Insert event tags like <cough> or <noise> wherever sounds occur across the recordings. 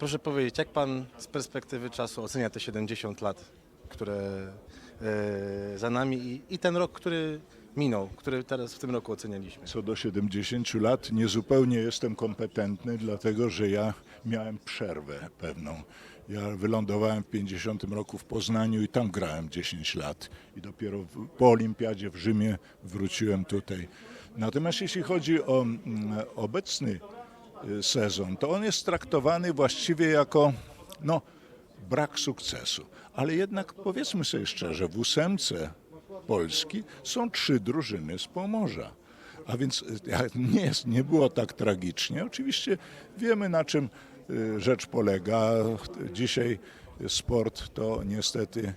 Proszę powiedzieć, jak pan z perspektywy czasu ocenia te 70 lat, które e, za nami i, i ten rok, który minął, który teraz w tym roku ocenialiśmy? Co do 70 lat niezupełnie jestem kompetentny, dlatego że ja miałem przerwę pewną. Ja wylądowałem w 50 roku w Poznaniu i tam grałem 10 lat. I dopiero w, po olimpiadzie w Rzymie wróciłem tutaj. Natomiast jeśli chodzi o mm, obecny sezon, to on jest traktowany właściwie jako no, brak sukcesu. Ale jednak powiedzmy sobie szczerze, w ósemce Polski są trzy drużyny z Pomorza. A więc y, <laughs> nie, jest, nie było tak tragicznie. Oczywiście wiemy na czym y, rzecz polega. Dzisiaj sport to niestety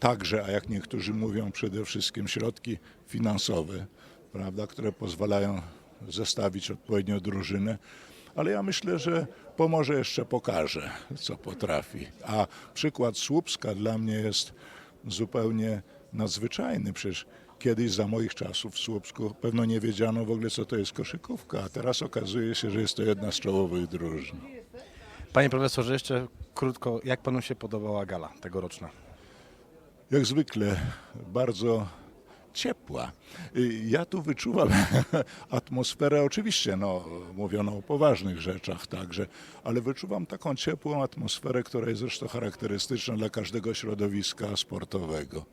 także, a jak niektórzy mówią, przede wszystkim środki finansowe, prawda, które pozwalają zestawić odpowiednio drużynę. Ale ja myślę, że Pomorze jeszcze pokaże, co potrafi. A przykład Słupska dla mnie jest zupełnie nadzwyczajny. Przecież kiedyś za moich czasów w Słupsku pewno nie wiedziano w ogóle, co to jest koszykówka, a teraz okazuje się, że jest to jedna z czołowych drużyn. Panie profesorze, jeszcze krótko, jak panu się podobała gala tegoroczna? jak zwykle bardzo ciepła. Y, Ja tu wyczuwam <laughs> atmosferę, oczywiście no, mówiono o poważnych rzeczach także, ale wyczuwam taką ciepłą atmosferę, która jest zresztą charakterystyczna dla każdego środowiska sportowego.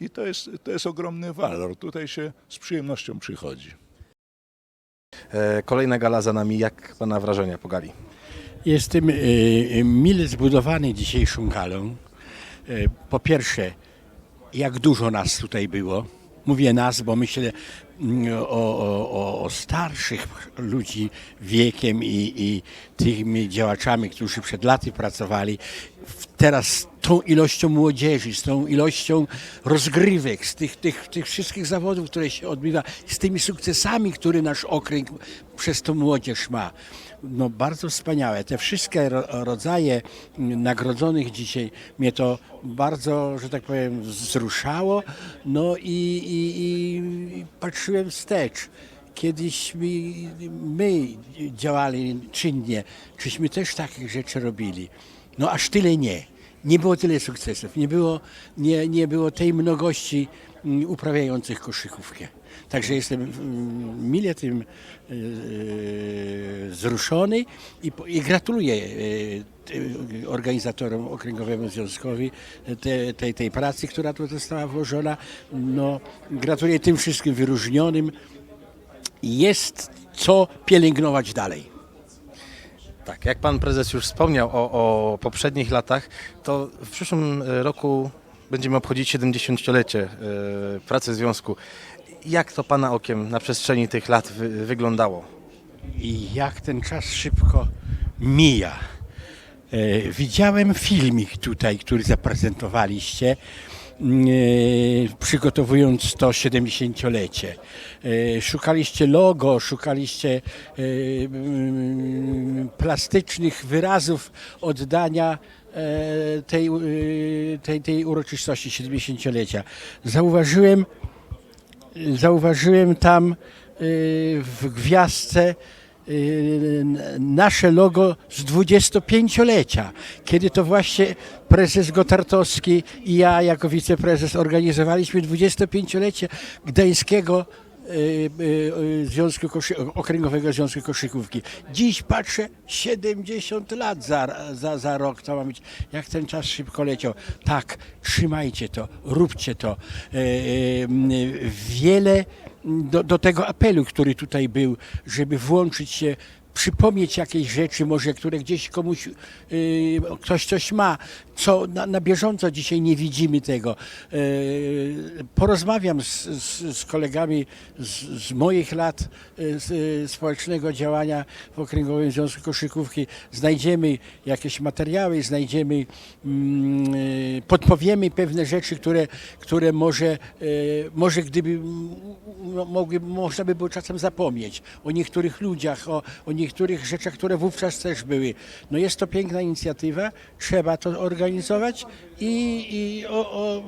I to jest, to jest ogromny walor. Tutaj się z przyjemnością przychodzi. E, kolejna gala za nami, jak pana wrażenia po gali? Jestem e, e, mile zbudowany dzisiejszą galą. Po pierwsze, jak dużo nas tutaj było. Mówię nas, bo myślę mm, o, o, o, starszych ludzi wiekiem i, i tymi działaczami, którzy przed laty pracowali. Teraz z tą ilością młodzieży, z tą ilością rozgrywek, z tych, tych, tych wszystkich zawodów, które się odbywa, z tymi sukcesami, które nasz okręg przez tą młodzież ma. No bardzo wspaniałe. Te wszystkie ro, rodzaje mm, nagrodzonych dzisiaj mnie to bardzo, że tak powiem, wzruszało. No i, i, i patrzyłem wstecz. Kiedyś my, my działali czynnie, czyśmy też takich rzeczy robili. No aż tyle nie. Nie było tyle sukcesów, nie było, nie, nie było tej mnogości mm, uprawiających koszykówkę. Także jestem mm, mile tym e, e, wzruszony i, i gratuluję e, organizatorom Okręgowemu Związkowi te, tej, tej pracy, która tu została włożona. No, gratuluję tym wszystkim wyróżnionym. Jest co pielęgnować dalej. Tak, jak pan prezes już wspomniał o, o poprzednich latach, to w przyszłym e, roku będziemy obchodzić 70-lecie e, pracy związku. Jak to pana okiem na przestrzeni tych lat wy, wyglądało? I jak ten czas szybko mija. E, widziałem filmik tutaj, który zaprezentowaliście, przygotowując to 70-lecie. E, szukaliście logo, szukaliście e, mm, plastycznych wyrazów oddania e, tej, e, tej, tej uroczystości 70-lecia. Zauważyłem, zauważyłem tam w gwiazdce nasze logo z 25-lecia, kiedy to właśnie prezes Gotartowski i ja jako wiceprezes organizowaliśmy 25-lecie Gdańskiego y, y, y, Związku Koszy, Okręgowego Związku Koszykówki. Dziś patrzę 70 lat za, za, za rok to ma być. Jak ten czas szybko leciał. Tak, trzymajcie to, róbcie to. Wiele do, do tego apelu, który tutaj był, żeby włączyć się przypomnieć jakieś rzeczy, może które gdzieś komuś, y, ktoś coś ma, co na, na bieżąco dzisiaj nie widzimy tego. Y, porozmawiam z, z, z kolegami z, z moich lat y, z, y, społecznego działania w Okręgowym Związku Koszykówki. Znajdziemy jakieś materiały, znajdziemy, mm, y, podpowiemy pewne rzeczy, które, które może, y, może gdyby mogły, można by było czasem zapomnieć o niektórych ludziach, o, o niektórych rzeczach, które wówczas też były. No jest to piękna inicjatywa, trzeba to organizować i, i o, o,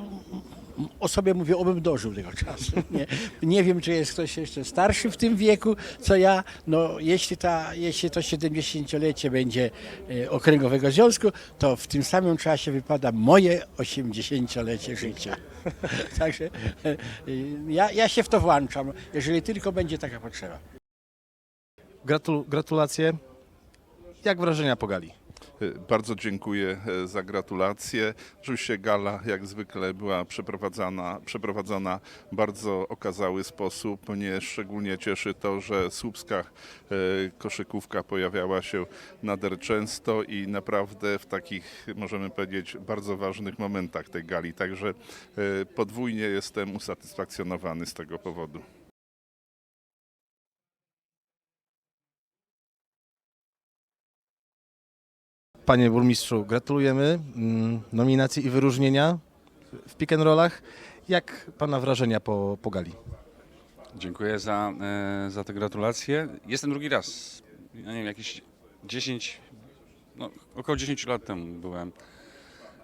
o sobie mówię, obym dożył tego czasu. Nie, nie wiem, czy jest ktoś jeszcze starszy w tym wieku, co ja. No, jeśli, ta, jeśli to 70-lecie będzie e, Okręgowego Związku, to w tym samym czasie wypada moje 80-lecie życia. <laughs> Także e, e, ja, ja się w to włączam, jeżeli tylko będzie taka potrzeba. Gratul- gratulacje. Jak wrażenia po gali? Bardzo dziękuję e, za gratulacje. Oczywiście gala jak zwykle była przeprowadzana, przeprowadzona w bardzo okazały sposób. Mnie szczególnie cieszy to, że słupska e, koszykówka pojawiała się nader często i naprawdę w takich, możemy powiedzieć, bardzo ważnych momentach tej gali. Także e, podwójnie jestem usatysfakcjonowany z tego powodu. Panie burmistrzu, gratulujemy mm, nominacji i wyróżnienia w pick and rollach. Jak pana wrażenia po, po gali? Dziękuję za, e, za te gratulacje. Jestem drugi raz. Ja nie wiem, jakieś 10, no, około 10 lat temu byłem.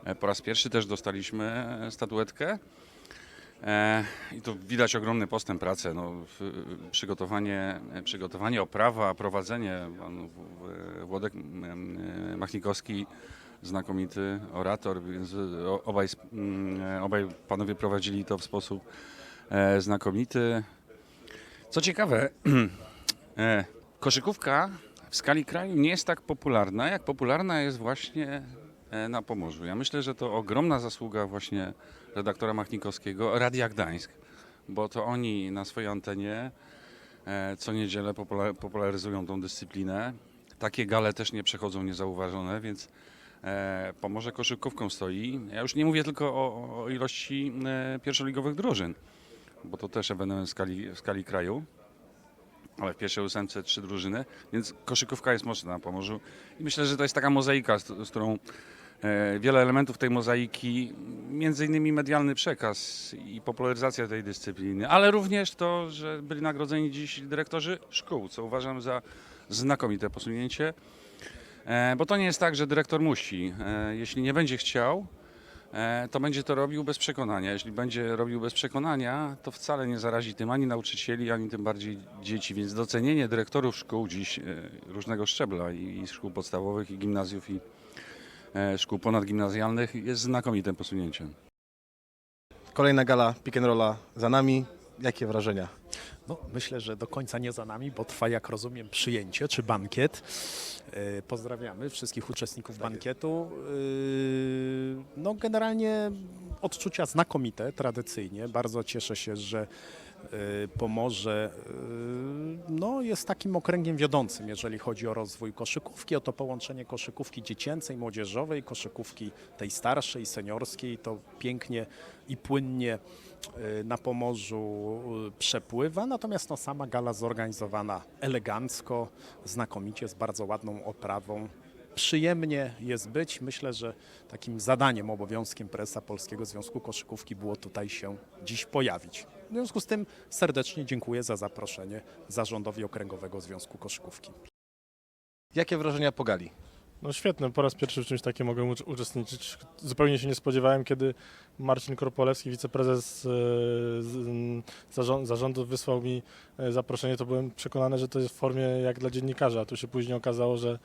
E, Po raz pierwszy też dostaliśmy e, statuetkę. E, I tu widać ogromny postęp pracy. No, przygotowanie, przygotowanie oprawa, prowadzenie. Pan Włodek Machnikowski, znakomity orator, więc obaj, obaj panowie prowadzili to w sposób e, znakomity. Co ciekawe, <clears throat> e, koszykówka w skali kraju nie jest tak popularna, jak popularna jest właśnie na Pomorzu. Ja myślę, że to ogromna zasługa właśnie redaktora Machnikowskiego, Radia Gdańsk, bo to oni na swojej antenie e, co niedzielę popula- popularyzują tą dyscyplinę. Takie gale też nie przechodzą niezauważone, więc e, Pomorze koszykówką stoi. Ja już nie mówię tylko o, o ilości e, pierwszoligowych drużyn, bo to też ewenement w skali, w skali kraju. Ale w pierwszej ósemce trzy drużyny, więc koszykówka jest mocna na Pomorzu. I myślę, że to jest taka mozaika, z, z którą e, wiele elementów tej mozaiki, między innymi medialny przekaz i popularyzacja tej dyscypliny, ale również to, że byli nagrodzeni dziś dyrektorzy szkół, co uważam za znakomite posunięcie. E, bo to nie jest tak, że dyrektor musi. E, jeśli nie będzie chciał, e, to będzie to robił bez przekonania. Jeśli będzie robił bez przekonania, to wcale nie zarazi tym ani nauczycieli, ani tym bardziej dzieci. Więc docenienie dyrektorów szkół dziś e, różnego szczebla i, szkół podstawowych, i gimnazjów, i e, szkół ponadgimnazjalnych jest znakomitym posunięciem. Kolejna gala pick and rolla za nami. Jakie wrażenia? No, myślę, że do końca nie za nami, bo trwa, jak rozumiem, przyjęcie czy bankiet. E, Pozdrawiamy wszystkich uczestników bankietu. E, No, generalnie odczucia znakomite, tradycyjnie. Bardzo cieszę się, że e, Pomorze e, no, jest takim okręgiem wiodącym, jeżeli chodzi o rozwój koszykówki, o to połączenie koszykówki dziecięcej, młodzieżowej, koszykówki tej starszej, seniorskiej. To pięknie i płynnie y, na Pomorzu y, przepływa, natomiast no, sama gala zorganizowana elegancko, znakomicie, z bardzo ładną oprawą. Przyjemnie jest być. Myślę, że takim zadaniem, obowiązkiem prezesa Polskiego Związku Koszykówki było tutaj się dziś pojawić. W związku z tym serdecznie dziękuję za zaproszenie Zarządowi Okręgowego Związku Koszykówki. Jakie wrażenia po gali? No świetne, po raz pierwszy w czymś takim mogłem ucz- uczestniczyć. Zupełnie się nie spodziewałem, kiedy Marcin Korpolewski, wiceprezes e, zarządu wysłał mi e, zaproszenie, to byłem przekonany, że to jest w formie jak dla dziennikarza, a tu się później okazało, że, e,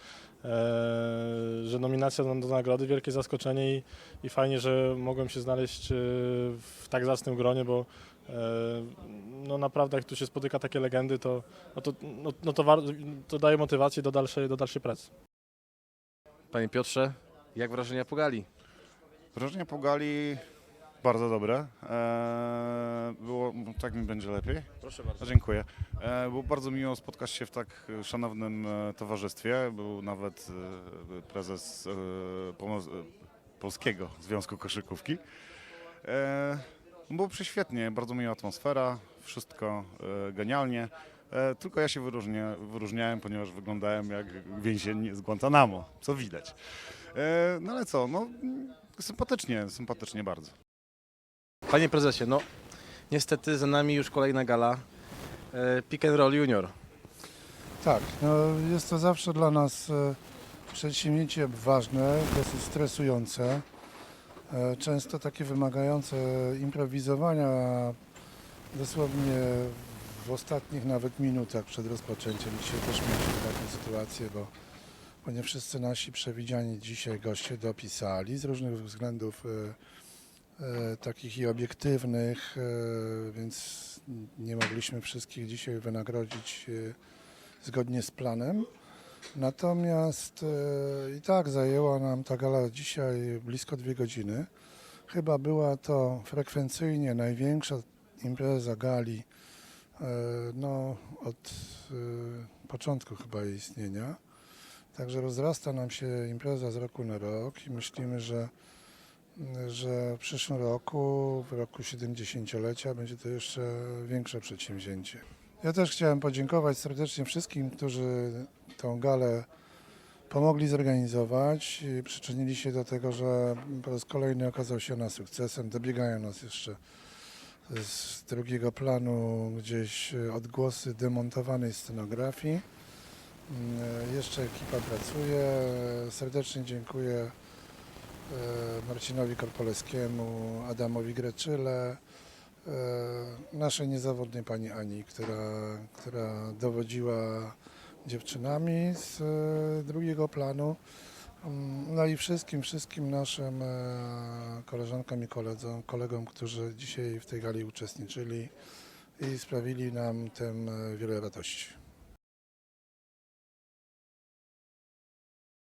że nominacja do, nagrody, wielkie zaskoczenie i, i fajnie, że mogłem się znaleźć w tak zacnym gronie, bo no naprawdę jak tu się spotyka takie legendy, to, no to, no, no to, war, to daje motywację do dalszej, do dalszej pracy. Panie Piotrze, jak wrażenia po gali? Wrażenia po gali bardzo dobre. Eee, było, tak mi będzie lepiej. Proszę bardzo. Dziękuję. Eee, było bardzo miło spotkać się w tak e, szanownym e, towarzystwie. Był nawet e, prezes e, Pomo- e, Polskiego Związku Koszykówki. Eee, było prześwietnie, bardzo miła atmosfera, wszystko e, genialnie. E, tylko ja się wyróżnia, wyróżniałem, ponieważ wyglądałem jak więzień z Guantanamo, co widać. E, no ale co, no sympatycznie, sympatycznie bardzo. Panie prezesie, no niestety za nami już kolejna gala pick and roll junior. Tak, no jest to zawsze dla nas przedsięwzięcie ważne, dosyć stresujące. E, często takie wymagające improwizowania dosłownie w ostatnich nawet minutach przed rozpoczęciem. Dzisiaj też mieliśmy taką sytuację, bo, nie wszyscy nasi przewidziani dzisiaj goście dopisali z różnych względów e, e, takich i obiektywnych, e, więc nie mogliśmy wszystkich dzisiaj wynagrodzić e, zgodnie z planem. Natomiast e, i tak zajęła nam ta gala dzisiaj blisko dwie godziny. Chyba była to frekwencyjnie największa impreza gali e, no, od e, początku chyba jej istnienia. Także rozrasta nam się impreza z roku na rok i myślimy, że, że w przyszłym roku, w roku 70-lecia będzie to jeszcze większe przedsięwzięcie. Ja też chciałem podziękować serdecznie wszystkim, którzy tą galę pomogli zorganizować i przyczynili się do tego, że po raz kolejny okazał się ona sukcesem. Dobiegają nas jeszcze z drugiego planu gdzieś odgłosy demontowanej scenografii. Mm, Jeszcze ekipa pracuje. Serdecznie dziękuję e, Marcinowi Korpoleskiemu, Adamowi Greczyle, e, naszej niezawodnej pani Ani, która, która dowodziła dziewczynami z e, drugiego planu. Mm, No i wszystkim, wszystkim naszym e, koleżankom i koledze, kolegom, którzy dzisiaj w tej gali uczestniczyli i sprawili nam tym e, wiele radości.